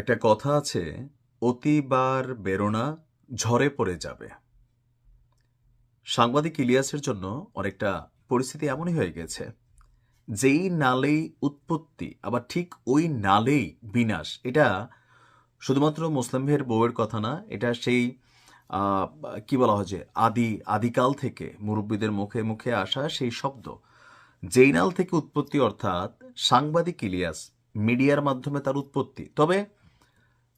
একটা কথা আছে, অতিবার বেরোনা ঝরে পড়ে যাবে। সাংবাদিক ইলিয়াসের জন্য অনেকটা পরিস্থিতি এমনই হয়ে গেছে, যেই নালেই উৎপত্তি, আবার ঠিক ওই নালেই বিনাশ, এটা শুধুমাত্র মুসলিম ভাইয়ের বউয়ের কথা না, এটা সেই কি বলা হয় যে, আদি, আদিকাল থেকে মুরব্বীদের মুখে মুখে আসা সেই শব্দ, যেই নাল থেকে উৎপত্তি অর্থাৎ সাংবাদিক ইলিয়াস মিডিয়ার মাধ্যমে তার উৎপত্তি। তবে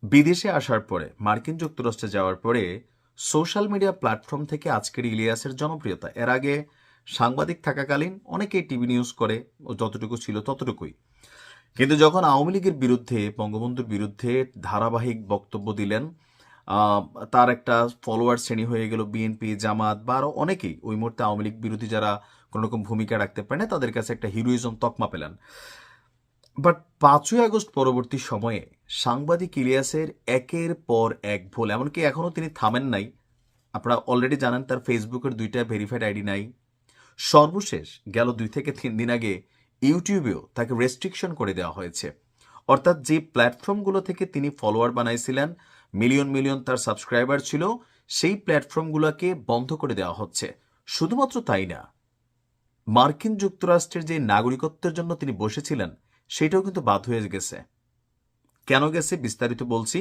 বিদেশে আসার পরে, মার্কিন যুক্তরাষ্ট্রে যাওয়ার পরে সোশ্যাল মিডিয়া প্ল্যাটফর্ম থেকে আজকের ইলিয়াসের জনপ্রিয়তা। এর আগে সাংবাদিক থাকাকালীন অনেকেই টিভি নিউজ করে, ও যতটুকু ছিল ততটুকুই। কিন্তু যখন আওয়ামী লীগের বিরুদ্ধে, বঙ্গবন্ধুর বিরুদ্ধে ধারাবাহিক বক্তব্য দিলেন তার একটা ফলোয়ার শ্রেণি হয়ে গেল বিএনপি, জামাত বা আরও অনেকেই। ওই মুহূর্তে আওয়ামী লীগ বিরোধী যারা কোনো রকম ভূমিকা রাখতে পারে না তাদের কাছে একটা হিরোইজম তকমা পেলেন। বাট পাঁচই আগস্ট পরবর্তী সময়ে সাংবাদিক ইলিয়াসের একের পর এক ভুল, এমনকি এখনও তিনি থামেন নাই। আপনারা অলরেডি জানেন তার ফেসবুকের দুইটা ভেরিফাইড আইডি নাই। সর্বশেষ গেল দুই থেকে তিন দিন আগে ইউটিউবেও তাকে রেস্ট্রিকশন করে দেওয়া হয়েছে। অর্থাৎ যে প্ল্যাটফর্মগুলো থেকে তিনি ফলোয়ার বানাইছিলেন মিলিয়ন মিলিয়ন তার সাবস্ক্রাইবার ছিল, সেই প্ল্যাটফর্মগুলোকে বন্ধ করে দেওয়া হচ্ছে। শুধুমাত্র তাই না, মার্কিন যুক্তরাষ্ট্রের যে নাগরিকত্বের জন্য তিনি বসেছিলেন সেটাও কিন্তু বাদ হয়ে গেছে। কেন গেছে বিস্তারিত বলছি,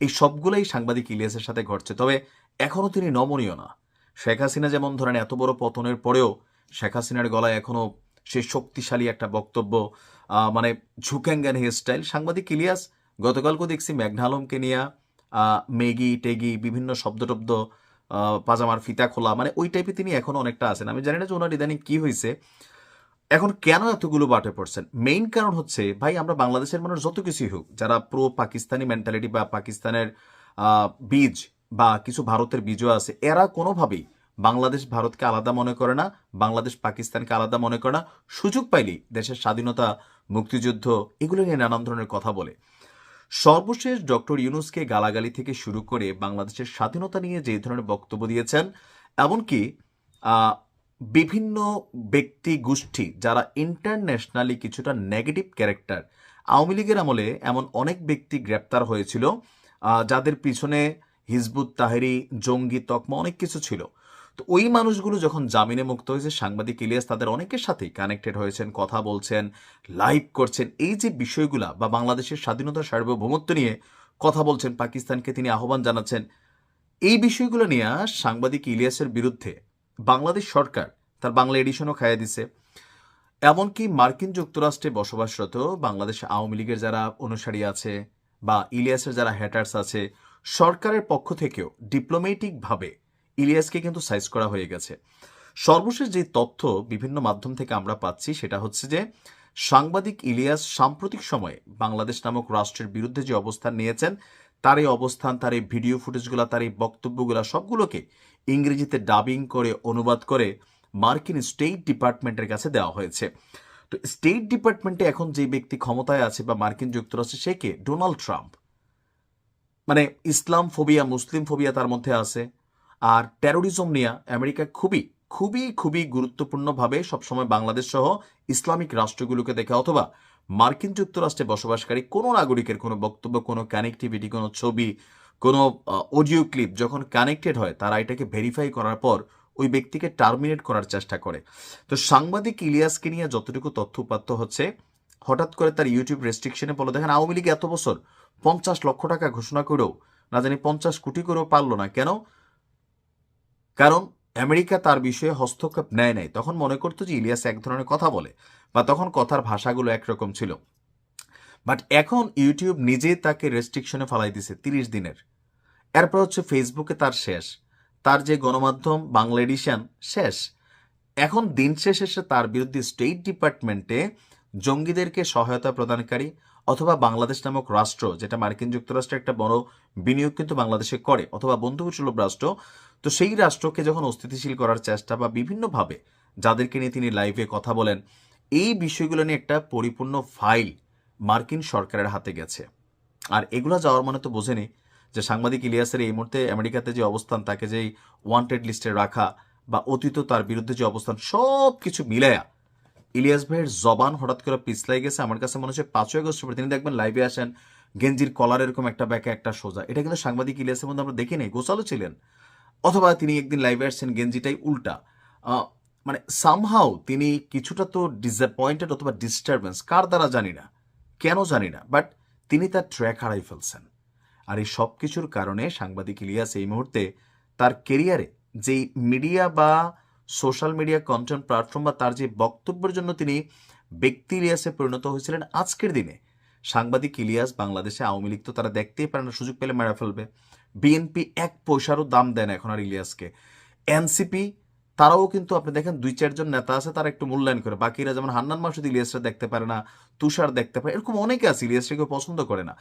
এই সবগুলোই সাংবাদিক ইলিয়াসের সাথে ঘটছে, তবে এখনও তিনি নমনীয় না। শেখ হাসিনা যেমন ধরেন এত বড় পতনের পরেও শেখ হাসিনার গলায় এখনও সে শক্তিশালী একটা বক্তব্য মানে ঝুঁকেঙ্গান হেয়ার স্টাইল সাংবাদিক ইলিয়াস, গতকালকেও দেখছি মেঘনা আলমকে নিয়ে মেগি, টেগি, বিভিন্ন শব্দটব্দ পাজামার ফিতা খোলা মানে ওই টাইপে তিনি এখনও অনেকটা আছেন। আমি জানি না যে ওনার ইদানিং কী হয়েছে এখন কেন এতগুলো বাটে পড়ছেন? মেইন কারণ হচ্ছে, ভাই, আমরা বাংলাদেশের মানুষ যত কিছুই হোক, যারা প্রো পাকিস্তানি মেন্টালিটি বা পাকিস্তানের বীজ বা কিছু ভারতের বীজও আছে, এরা কোনোভাবেই বাংলাদেশ ভারতকে আলাদা মনে করে না, বাংলাদেশ পাকিস্তানকে আলাদা মনে করে না। সুযোগ পাইলেই দেশের স্বাধীনতা, মুক্তিযুদ্ধ, এগুলো নিয়ে নানান ধরনের কথা বলে। সর্বশেষ ডক্টর ইউনুসকে গালাগালি থেকে শুরু করে বাংলাদেশের স্বাধীনতা নিয়ে যে ধরনের বক্তব্য দিয়েছেন, এমনকি বিভিন্ন ব্যক্তি গোষ্ঠী যারা ইন্টারন্যাশনালি কিছুটা নেগেটিভ ক্যারেক্টার আওয়ামী লীগের আমলে এমন অনেক ব্যক্তি গ্রেপ্তার হয়েছিল যাদের পিছনে হিজবুত, তাহেরি, জঙ্গি, তকমা অনেক কিছু ছিল। তো ওই মানুষগুলো যখন জামিনে মুক্ত হয়েছে, সাংবাদিক ইলিয়াস তাদের অনেকের সাথেই কানেক্টেড হয়েছেন, কথা বলছেন লাইভ করছেন। এই যে বিষয়গুলা বা বাংলাদেশের স্বাধীনতা সার্বভৌমত্ব নিয়ে কথা বলছেন, পাকিস্তানকে তিনি আহ্বান জানাচ্ছেন, এই বিষয়গুলো নিয়ে সাংবাদিক ইলিয়াসের বিরুদ্ধে বাংলাদেশ সরকার তার বাংলা এডিশনও খাইয়ে দিছে। এমনকি মার্কিন যুক্তরাষ্ট্রে বসবাসরত বাংলাদেশ আওয়ামী লীগের যারা অনুসারী আছে বা ইলিয়াসের যারা হ্যাটার্স আছে, সরকারের পক্ষ থেকেও ডিপ্লোমেটিকভাবে ইলিয়াসকে কিন্তু সাইজ করা হয়ে গেছে। সর্বশেষ যে তথ্য বিভিন্ন মাধ্যম থেকে আমরা পাচ্ছি সেটা হচ্ছে যে, সাংবাদিক ইলিয়াস সাম্প্রতিক সময়ে বাংলাদেশ নামক রাষ্ট্রের বিরুদ্ধে যে অবস্থান নিয়েছেন, তার এই অবস্থান, তার এই ভিডিও ফুটেজগুলো তার এই বক্তব্যগুলো সবগুলোকে ইংরেজিতে ডাবিং করে, অনুবাদ করে মার্কিন স্টেট ডিপার্টমেন্টের কাছে দেওয়া হয়েছে। তো স্টেট ডিপার্টমেন্টে এখন যে ব্যক্তি ক্ষমতায় আছে বা মার্কিন যুক্তরাষ্ট্রে, সে কে? ডোনাল্ড ট্রাম্প মানে ইসলাম ফোবিয়া মুসলিম ফোবিয়া তার মধ্যে আছে। আর টেরোরিজম নিয়ে আমেরিকা খুবই খুবই খুবই গুরুত্বপূর্ণভাবে সবসময় বাংলাদেশ সহ ইসলামিক রাষ্ট্রগুলোকে দেখে, অথবা মার্কিন যুক্তরাষ্ট্রে বসবাসকারী কোনো নাগরিকের কোনো বক্তব্য, কোনো কানেক্টিভিটি কোনো ছবি কোনো অডিও ক্লিপ যখন কানেক্টেড হয়, তারা এটাকে ভেরিফাই করার পর ওই ব্যক্তিকে টার্মিনেট করার চেষ্টা করে। তো সাংবাদিক ইলিয়াসকে নিয়ে যতটুকু তথ্য হচ্ছে, হঠাৎ করে তার ইউটিউব রেস্ট্রিকশনে বলে দেখেন, আওয়ামী লীগ এত বছর পঞ্চাশ লক্ষ টাকা ঘোষণা করেও, না জানি পঞ্চাশ কোটি করেও পারল না। কেন? কারণ আমেরিকা তার বিষয়ে হস্তক্ষেপ নেয় নাই। তখন মনে করতো যে ইলিয়াস এক ধরনের কথা বলে, বা তখন কথার ভাষাগুলো একরকম ছিল। বাট এখন ইউটিউব নিজে তাকে রেস্ট্রিকশনে ফালাই দিছে তিরিশ দিনের। এরপর হচ্ছে ফেসবুকে তার শেষ। তার যে গণমাধ্যম বাংলা এডিশন শেষ। এখন দিন শেষে এসে তার বিরুদ্ধে স্টেট ডিপার্টমেন্টে জঙ্গিদেরকে সহায়তা প্রদানকারী অথবা বাংলাদেশ নামক রাষ্ট্র, যেটা মার্কিন যুক্তরাষ্ট্রের একটা বড় বিনিয়োগ কিন্তু বাংলাদেশে করে, অথবা বন্ধুসুলভ রাষ্ট্র, তো সেই রাষ্ট্রকে যখন অস্থিতিশীল করার চেষ্টা বা বিভিন্নভাবে যাদেরকে নিয়ে তিনি লাইভে কথা বলেন, এই বিষয়গুলো নিয়ে একটা পরিপূর্ণ ফাইল মার্কিন সরকারের হাতে গেছে। আর এগুলো যাওয়ার মানে তো বোঝেনি যে সাংবাদিক ইলিয়াসের এই মুহূর্তে আমেরিকাতে যে অবস্থান, তাকে যেই ওয়ান্টেড লিস্টে রাখা বা অতীত তার বিরুদ্ধে যে অবস্থান সব কিছু মিলায়া ইলিয়াস ভাইয়ের জবান হঠাৎ করে পিছলাই গেছে। আমার কাছে মনে হচ্ছে পাঁচই আগস্ট পরে তিনি দেখবেন লাইভে আসেন, গেঞ্জির কলার এরকম একটা ব্যাকে একটা সোজা। এটা কিন্তু সাংবাদিক ইলিয়াসের মধ্যে আমরা দেখি নাই গোসালো ছিলেন। অথবা তিনি একদিন লাইভে আসছেন, গেঞ্জিটাই উল্টা। মানে সামহাও তিনি কিছুটা তো ডিসঅ্যাপয়েন্টেড অথবা ডিস্টারবেন্স কার দ্বারা জানি না। কেন জানি না বাট তিনি তার ট্র্যাক হারাই ফেলছেন। আর এই সব কিছুর কারণে সাংবাদিক ইলিয়াস এই মুহূর্তে তার কেরিয়ারে যেই মিডিয়া বা সোশ্যাল মিডিয়া কন্টেন্ট প্ল্যাটফর্ম বা তার যে বক্তব্যের জন্য তিনি ব্যক্তি ইলিয়াসে পরিণত হয়েছিলেন আজকের দিনে, সাংবাদিক ইলিয়াস বাংলাদেশে আওয়ামী লীগ তো তারা দেখতেই পারে না, সুযোগ পেলে মেরা ফেলবে। বিএনপি এক পয়সারও দাম দেয় না এখন আর ইলিয়াসকে। এনসিপি তারাও কিন্তু আপনি দেখেন দুই চারজন নেতা আছে, তারা একটু মূল্যায়ন করে। বাকিরা যেমন হান্নান মাসুদ, ইলিয়াসরা দেখতে পারে না, তুষার দেখতে পারে এরকম অনেকে আছে, ইলিয়াসকে কেউ পছন্দ করে না।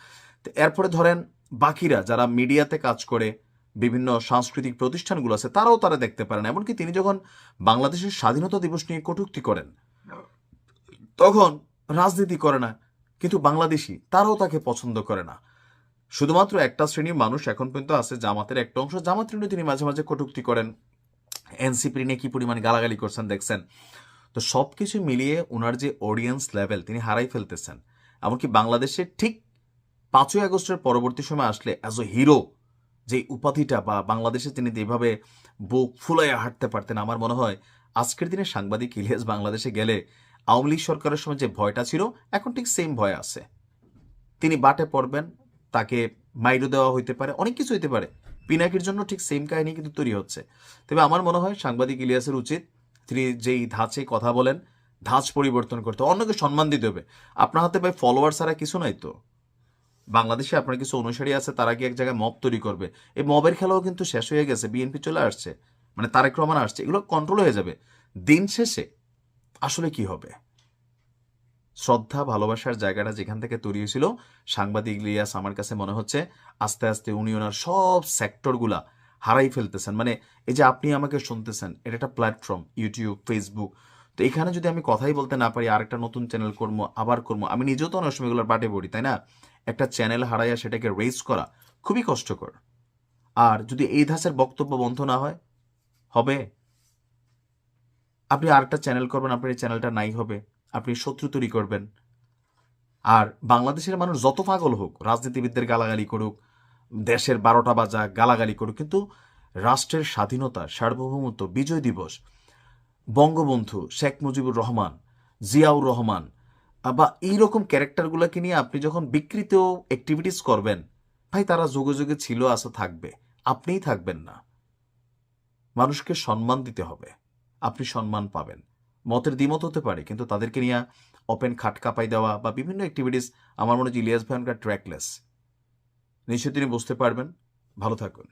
তো এরপরে ধরেন বাকিরা যারা মিডিয়াতে কাজ করে, বিভিন্ন সাংস্কৃতিক প্রতিষ্ঠানগুলো আছে, তারাও তারা দেখতে পারে না। এমনকি তিনি যখন বাংলাদেশের স্বাধীনতা দিবস নিয়ে কটূক্তি করেন, তখন রাজনীতি করে না, কিন্তু বাংলাদেশি, তারাও তাকে পছন্দ করে না। শুধুমাত্র একটা শ্রেণির মানুষ এখন পর্যন্ত আছে, জামাতের একটা অংশ। জামাতের নিয়ে তিনি মাঝে মাঝে কটূক্তি করেন এনসিপি নিয়ে কি পরিমাণ গালাগালি করছেন দেখছেন? তো সব কিছু মিলিয়ে ওনার যে অডিয়েন্স লেভেল তিনি হারাই ফেলতেছেন। এমনকি বাংলাদেশে ঠিক পাঁচই আগস্টের পরবর্তী সময় আসলে অ্যাজ এ হিরো যে উপাধিটা বা বাংলাদেশে তিনি যেভাবে বুক ফুলাইয়া হাঁটতে পারতেন, আমার মনে হয় আজকের দিনে সাংবাদিক ইলিয়াস বাংলাদেশে গেলে আওয়ামী লীগ সরকারের সময় যে ভয়টা ছিল, এখন ঠিক সেম ভয় আছে। তিনি বাটে পড়বেন, তাকে মাইরো দেওয়া হইতে পারে, অনেক কিছু হইতে পারে। পিনাকির জন্য ঠিক সেম কাহিনী কিন্তু তৈরি হচ্ছে। তবে আমার মনে হয় সাংবাদিক ইলিয়াসের উচিত তিনি যেই ধাঁচে কথা বলেন, ধাঁচ পরিবর্তন করতে অন্যকে সম্মান দিতে হবে। আপনার হাতে ভাই ফলোয়ার ছাড়া কিছু নাই তো। বাংলাদেশে আপনার কিছু অনুসারী আছে, তারা কি এক জায়গায় মব তৈরি করবে? এই মবের খেলাও কিন্তু শেষ হয়ে গেছে বিএনপি চলে আসছে। মানে তারেক রহমান আসছে, এগুলো কন্ট্রোল হয়ে যাবে। দিন শেষে আসলে কি হবে? শ্রদ্ধা, ভালোবাসার জায়গাটা যেখান থেকে তৈরি হয়েছিল, সাংবাদিক ইলিয়াস, আমার কাছে মনে হচ্ছে আস্তে আস্তে উনি ওনার সব সেক্টরগুলা হারাই ফেলতেছেন। মানে এই যে আপনি আমাকে শুনতেছেন, এটা একটা প্ল্যাটফর্ম ইউটিউব ফেসবুক তো এখানে যদি আমি কথাই বলতে না পারি, আরেকটা নতুন চ্যানেল করব, আবার করব, আমি নিজেও তো অনেক সময় এগুলোর বাটে পড়ি, তাই না? একটা চ্যানেল হারাইয়া সেটাকে রেজ করা খুবই কষ্টকর। আর যদি এই ধাসের বক্তব্য বন্ধ না হয়, হবে? আপনি আরেকটা চ্যানেল করবেন, আপনার এই চ্যানেলটা নাই, হবে। আপনি শত্রু তৈরি করবেন। আর বাংলাদেশের মানুষ যত পাগল হোক, রাজনীতিবিদদের গালাগালি করুক, দেশের বারোটা বাজা গালাগালি করুক, কিন্তু রাষ্ট্রের স্বাধীনতা, সার্বভৌমত্ব, বিজয় দিবস, বঙ্গবন্ধু, শেখ মুজিবুর রহমান, জিয়াউর রহমান, বা এইরকম ক্যারেক্টারগুলোকে নিয়ে আপনি যখন বিকৃত অ্যাক্টিভিটিস করবেন, ভাই তারা যুগে যুগে ছিল আছে থাকবে। আপনিই থাকবেন না। মানুষকে সম্মান দিতে হবে। আপনি সম্মান পাবেন। মতের দ্বিমত হতে পারে, কিন্তু তাদেরকে নিয়ে ওপেন খাট কাপাই দেওয়া বা বিভিন্ন অ্যাক্টিভিটিস আমার মনে হচ্ছে ইলিয়াস ভাইনকার ট্র্যাকলেস নিশ্চয়ই তিনি বুঝতে পারবেন। ভালো থাকুন।